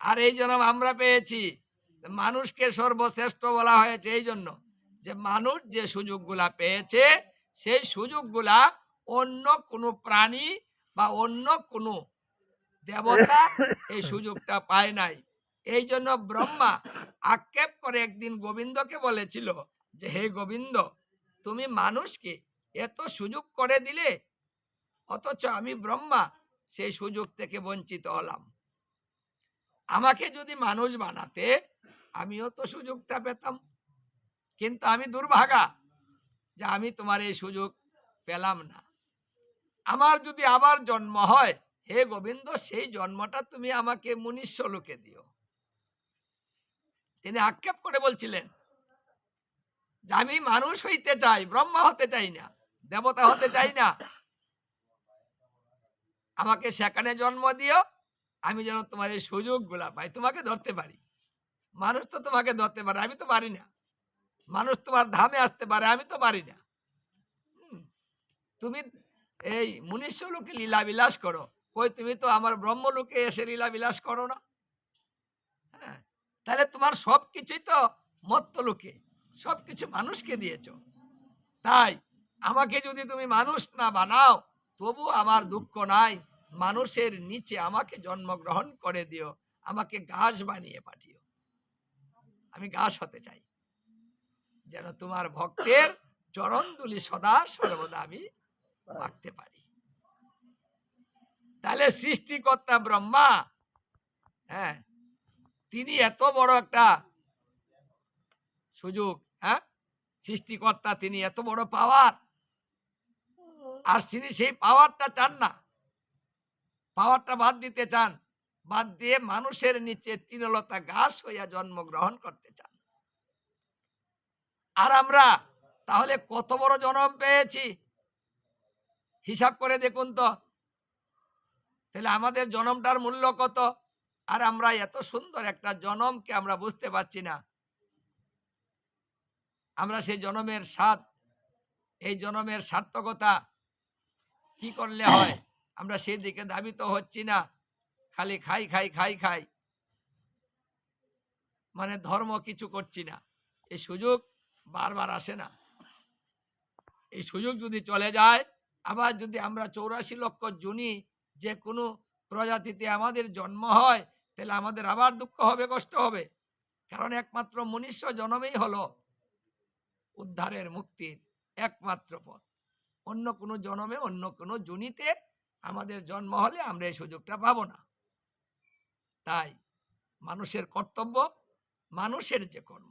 আর এই জন্য আমরা পেয়েছি। মানুষকে সর্বশ্রেষ্ঠ বলা হয়েছে এই জন্য। যে মানুষ যে সুযোগগুলা পেয়েছে, সেই সুযোগগুলা অন্য কোনো প্রাণী বা অন্য কোনো দেবতা এই সুযোগটা পায় নাই। এই জন্য ব্রহ্মা আক্ষেপ করে একদিন গোবিন্দকে বলেছিল যে, হে গোবিন্দ, তুমি মানুষকে এত সুযোগ করে দিলে, অথচ আমি ব্রহ্মা সেই সুযোগ থেকে বঞ্চিত হলাম। আমাকে যদি মানুষ বানাতে, আমিও তো সুযোগটা পেতাম। কিন্তু আমি দুর্ভাগা যে আমি তোমার এই সুযোগ পেলাম না। আমার যদি আবার জন্ম হয়, হে গোবিন্দ, সেই জন্মটা তুমি আমাকে মুনিষ্য লোকে দিও। তিনি আক্ষেপ করে বলছিলেন, যে আমি মানুষ হইতে চাই, ব্রহ্মা হতে চাই না, দেবতা হতে চাই না। আমাকে সেখানে জন্ম দিও আমি যেন তোমার এই সুযোগগুলা পাই তোমাকে ধরতে পারি। মানুষ তো তোমাকে ধরতে পারে, আমি তো পারি না। মানুষ তোমার ধামে আসতে পারে, আমি তো পারি না। তুমি এই মনুষ্য লোকে লীলা বিলাস করো। কই তুমি তো আমার ব্রহ্মলোকে এসে লীলা বিলাস করো না। হ্যাঁ তাহলে তোমার সব কিছুই তো মত্ত লোকে সব কিছু মানুষকে দিয়েছ। তাই আমাকে যদি তুমি মানুষ না বানাও, তবু আমার দুঃখ নাই। মানুষের নিচে আমাকে জন্মগ্রহণ করে দিও, আমাকে ঘাস বানিয়ে পাঠিও। আমি ঘাস হতে চাই। যেন তোমার ভক্তের চরণদুলি সদা সর্বদা আমি রাখতে পারি। তাহলে সৃষ্টিকর্তা ব্রহ্মা হ্যাঁ তিনি এত বড় একটা সুযোগ হ্যাঁ সৃষ্টিকর্তা, তিনি এত বড় পাওয়ার, আর তিনি সেই পাওয়ারটা চান না। পাওয়ারটা বাদ দিতে চান, বাদ দিয়ে মানুষের নিচে তৃণলতা ঘাস হইয়া জন্মগ্রহণ করতে চান। আর আমরা তাহলে কত বড় জন্ম পেয়েছি? হিসাব করে দেখুন তো। তাহলে আমাদের জনমটার মূল্য কত? আর আমরা এত সুন্দর একটা জনমকে আমরা বুঝতে পারছি না। আমরা সেই জনমের স্বাদ, এই জনমের সার্থকতা কি করলে হয়? আমরা সেই দিকে দাবিত হচ্ছি না। খালি খাই খাই খাই খাই। মানে ধর্ম কিছু করছি না। এই সুযোগ বারবার আসে না। এই সুযোগ যদি চলে যায়, আবার যদি আমরা চৌরাশি লক্ষ জুনি যে কোনো প্রজাতিতে আমাদের জন্ম হয়, তাহলে আমাদের আবার দুঃখ হবে, কষ্ট হবে। কারণ একমাত্র মনুষ্য জন্মেই হলো উদ্ধারের মুক্তির একমাত্র পথ। অন্য কোনো জন্মে অন্য কোনো জুনিতে আমাদের জন্ম হলে আমরা এই সুযোগটা পাবো না। তাই মানুষের কর্তব্য মানুষের যে কর্ম।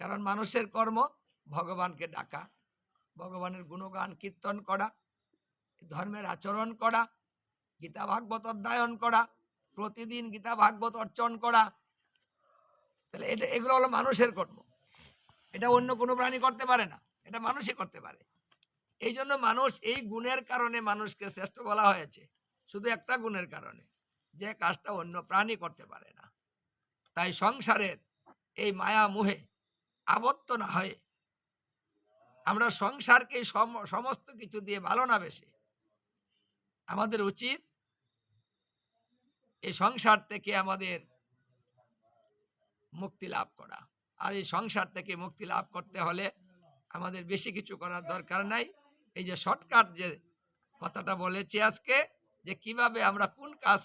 কারণ মানুষের কর্ম ভগবানকে ডাকা, ভগবানের গুণগান কীর্তন করা, ধর্মের আচরণ করা, গীতা ভাগবত অধ্যয়ন করা, প্রতিদিন গীতা ভাগবত অর্চন করা। তাহলে এটা, এগুলো হলো মানুষের কর্ম। এটা অন্য কোনো প্রাণী করতে পারে না, এটা মানুষই করতে পারে। এই জন্য মানুষ এই গুণের কারণে মানুষকে শ্রেষ্ঠ বলা হয়েছে। শুধু একটা গুণের কারণে, যে কাজটা অন্য প্রাণী করতে পারে না। তাই সংসারের এই মায়া মুহে আবদ্ধ না হয়ে আমরা সংসারকে সম- সমস্ত কিছু দিয়ে ভালো না বেশে। আমাদের উচিত এই সংসার থেকে আমাদের মুক্তি লাভ করা। আর এই সংসার থেকে মুক্তি লাভ করতে হলে আমাদের বেশি কিছু করার দরকার নাই। এই যে শর্টকাট যে কথাটা বলেছি আজকে, যে কীভাবে আমরা কোন কাজ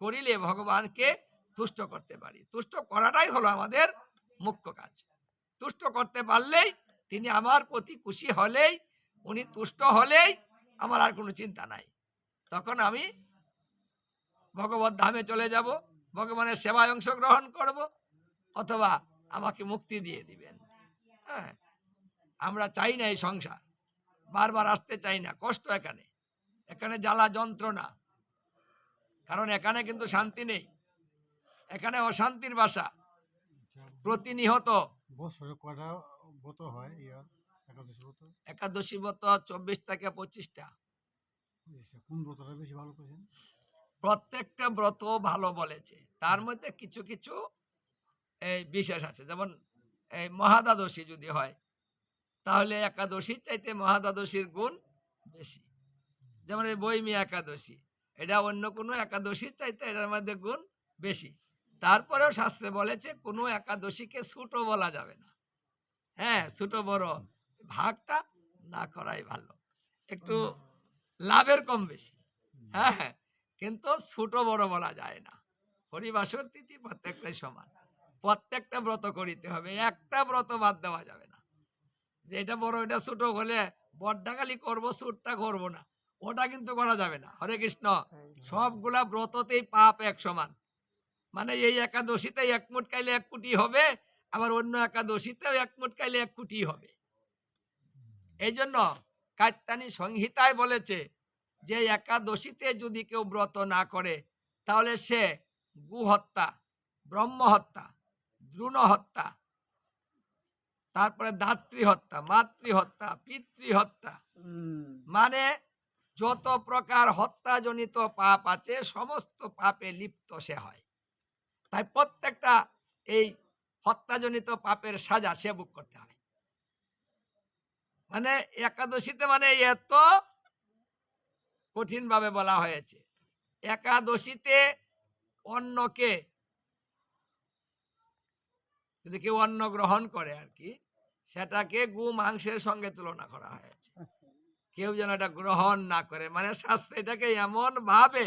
করিলে ভগবানকে তুষ্ট করতে পারি? তুষ্ট করাটাই হলো আমাদের মুখ্য কাজ। তুষ্ট করতে পারলেই তিনি আমার প্রতি খুশি হলেই, উনি তুষ্ট হলেই আমার আর কোনো চিন্তা নাই। তখন আমি ভগবত ধামে চলে যাব, ভগবানের সেবায় অংশগ্রহণ করব, অথবা আমাকে মুক্তি দিয়ে দিবেন। হ্যাঁ আমরা চাই না এই সংসার। বারবার আসতে চাই না কষ্ট এখানে। এখানে জ্বালা যন্ত্রণা। কারণ এখানে কিন্তু শান্তি নেই। এখানে অশান্তির বাসা প্রতিনিহত। একাদশী ব্রত? চব্বিশ থেকে পঁচিশটা। করেছেন? প্রত্যেকটা ব্রত ভালো বলেছে। তার মধ্যে কিছু কিছু এই বিশেষ আছে। যেমন এই মহাদ্বাদশী যদি হয় তাহলে একাদশীর চাইতে মহাদ্বাদশীর গুণ বেশি। যেমন এই বৈমি একাদশী, এটা অন্য কোনো একাদশীর চাইতে এটার মধ্যে গুণ বেশি। তারপরেও শাস্ত্রে বলেছে, কোনো একাদশীকে ছোট বলা যাবে না। হ্যাঁ ছোট বড় ভাগটা না করাই ভালো। একটু লাভের কম বেশি। হ্যাঁ হ্যাঁ কিন্তু ছোট বড় বলা যায় না। হরিবাসর তিথি প্রত্যেকটাই সমান। প্রত্যেকটা ব্রত করিতে হবে। একটা ব্রত বাদ দেওয়া যাবে যে এটা বড় এটা ছোট হলে বড়টা খালি করব ছোটটা করব না। ওটা কিন্তু করা যাবে না। হরে কৃষ্ণ। সবগুলা ব্রততেই পাপ এক সমান মানে এই একাদশীতে এক মুঠ খাইলে এক কোটি হবে আবার অন্য একাদশীতেও এক মুঠ খাইলে এক কোটি হবে। এই জন্য কাত্যানী সংহিতায় বলেছে যে একাদশীতে যদি কেউ ব্রত না করে তাহলে সে গু হত্যা ব্রহ্ম হত্যা দ্রুণ হত্যা তারপরে দাত্রী হত্যা মাতৃ হত্যা পিতৃ হত্যা মানে যত প্রকার হত্যাজনিত পাপ আছে সমস্ত পাপে লিপ্ত সে হয়। তাই প্রত্যেকটা এই হত্যাজনিত পাপের সাজা সে বুক করতে হয়। মানে একাদশীতে মানে এত কঠিন ভাবে বলা হয়েছে। একাদশীতে অন্নকে যদি কেউ অন্ন গ্রহণ করে আর কি সেটাকে গু মাংসের সঙ্গে তুলনা করা হয়েছে। কেউ যেন এটা গ্রহণ না করে। মানে শাস্ত্র এটাকে এমন ভাবে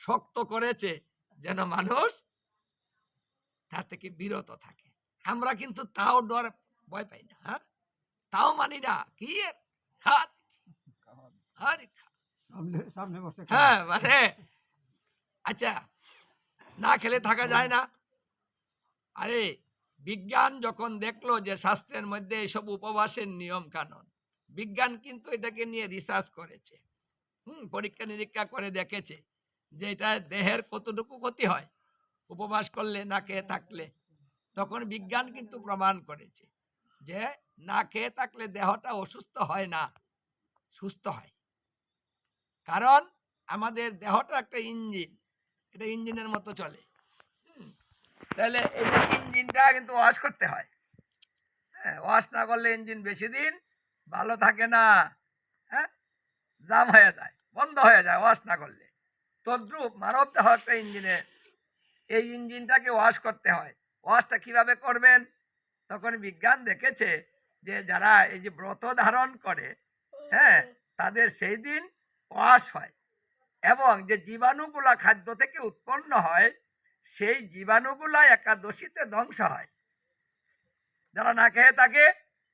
শক্ত করেছে যেন মানুষ তার থেকে বিরত থাকে। আমরা কিন্তু তাও ডর ভয় পাই না হ্যাঁ? তাও মানি না কি। হ্যাঁ মানে আচ্ছা না খেলে থাকা যায় না। আরে বিজ্ঞান যখন দেখল যে শাস্ত্রের মধ্যে এইসব উপবাসের নিয়ম কানুন বিজ্ঞান কিন্তু এটাকে নিয়ে রিসার্চ করেছে। হুম, পরীক্ষা নিরীক্ষা করে দেখেছে যে এটা দেহের কতটুকু ক্ষতি হয়, উপবাস করলে, না খেয়ে থাকলে। তখন বিজ্ঞান কিন্তু প্রমাণ করেছে যে না খেয়ে থাকলে দেহটা অসুস্থ হয় না, সুস্থ হয়। কারণ আমাদের দেহটা একটা ইঞ্জিন, এটা ইঞ্জিনের মতো চলে। তাহলে এই ইঞ্জিনটা কিন্তু ওয়াশ করতে হয়। হ্যাঁ ওয়াশ না করলে ইঞ্জিন বেশি দিন ভালো থাকে না। হ্যাঁ জাম হয়ে যায়, বন্ধ হয়ে যায় ওয়াশ না করলে। তদ্রুপ মানব দেহ একটা ইঞ্জিনে, এই ইঞ্জিনটাকে ওয়াশ করতে হয়। ওয়াশটা কীভাবে করবেন? তখন বিজ্ঞান দেখেছে যে যারা এই যে ব্রত ধারণ করে হ্যাঁ তাদের সেই দিন ওয়াশ হয় এবং যে জীবাণুগুলা খাদ্য থেকে উৎপন্ন হয় সেই জীবাণুগুলা একাদশীতে ধ্বংস হয়। যারা না খেয়ে থাকে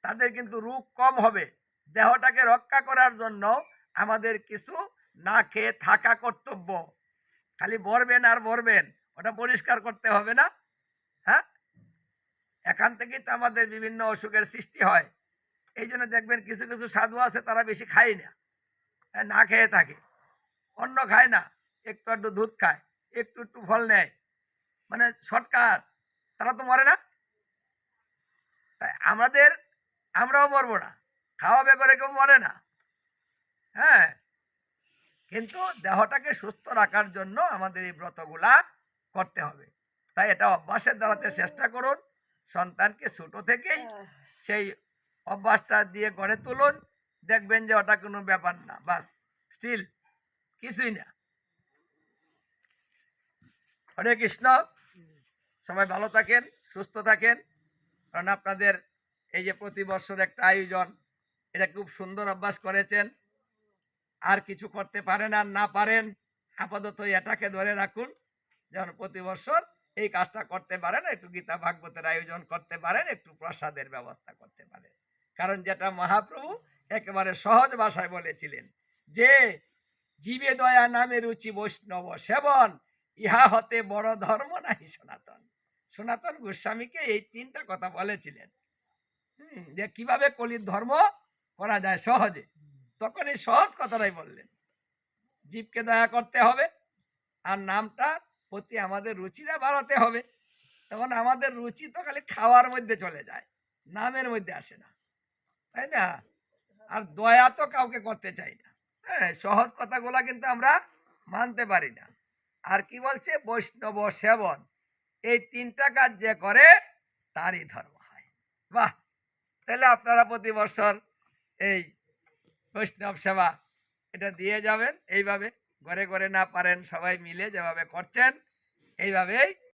তাদের কিন্তু রোগ কম হবে। দেহটাকে রক্ষা করার জন্য আমাদের কিছু না খেয়ে থাকা কর্তব্য। খালি বরবেন আর বরবেন ওটা পরিষ্কার করতে হবে না হ্যাঁ? এখান থেকেই তো আমাদের বিভিন্ন অসুখের সৃষ্টি হয়। এই জন্য দেখবেন কিছু কিছু সাধু আছে তারা বেশি খায় না হ্যাঁ, না খেয়ে থাকে। অন্য খায় না একটু একটু দুধ খায় একটু একটু ফল নেয়। মানে শর্টকাট তারা তো মরে না। তাই আমাদের আমরাও মরবো না। খাওয়াবে করে কেউ মরে না। হ্যাঁ? কিন্তু দেহটাকে সুস্থ রাখার জন্য আমাদের এই ব্রতগুলা করতে হবে। তাই এটা অভ্যাসের দ্বারাতে চেষ্টা করুন সন্তানকে ছোট থেকেই সেই অভ্যাসটা দিয়ে গড়ে তুলুন। দেখবেন যে ওটা কোনো ব্যাপার না বাস। স্টিল কিছুই না। হরে কৃষ্ণ। সবাই ভালো থাকেন, সুস্থ থাকেন। কারণ আপনাদের এই যে প্রতি বছর একটা আয়োজন, এটা খুব সুন্দর অভ্যাস করেছেন। আর কিছু করতে পারেন আর না পারেন, আপাতত এটাকে ধরে রাখুন। যেন প্রতি বছর এই কাজটা করতে পারেন, একটু গীতা ভাগবতের আয়োজন করতে পারেন, একটু প্রসাদের ব্যবস্থা করতে পারেন। কারণ যেটা মহাপ্রভু একেবারে সহজ ভাষায় বলেছিলেন যে, জীবে দয়া নামে রুচি বৈষ্ণব সেবন, ইহা হতে বড় ধর্ম নাহি সনাতন। সনাতন গোস্বামীকে এই তিনটা কথা বলেছিলেন। যে কীভাবে কলির ধর্ম করা যায় সহজে। তখন এই সহজ কথাটাই বললেন। জীবকে দয়া করতে হবে, আর নামটা প্রতি আমাদের রুচিটা বাড়াতে হবে। তখন আমাদের রুচি তো খালি খাওয়ার মধ্যে চলে যায়, নামের মধ্যে আসে না। তাই না? আর দয়া তো কাউকে করতে চাই না। হ্যাঁ সহজ কথাগুলো কিন্তু আমরা মানতে পারি না। আর কি বলছে? বৈষ্ণব সেবন। এই তিনটা কাজ যে করে, তারই ধর্ম হয়। বাহ! তাহলে আপনারা প্রতি বছর এই বৈষ্ণব সেবা এটা দিয়ে যাবেন। এইভাবে, ঘরে ঘরে না পারেন, সবাই মিলে যেভাবে করছেন, এইভাবেই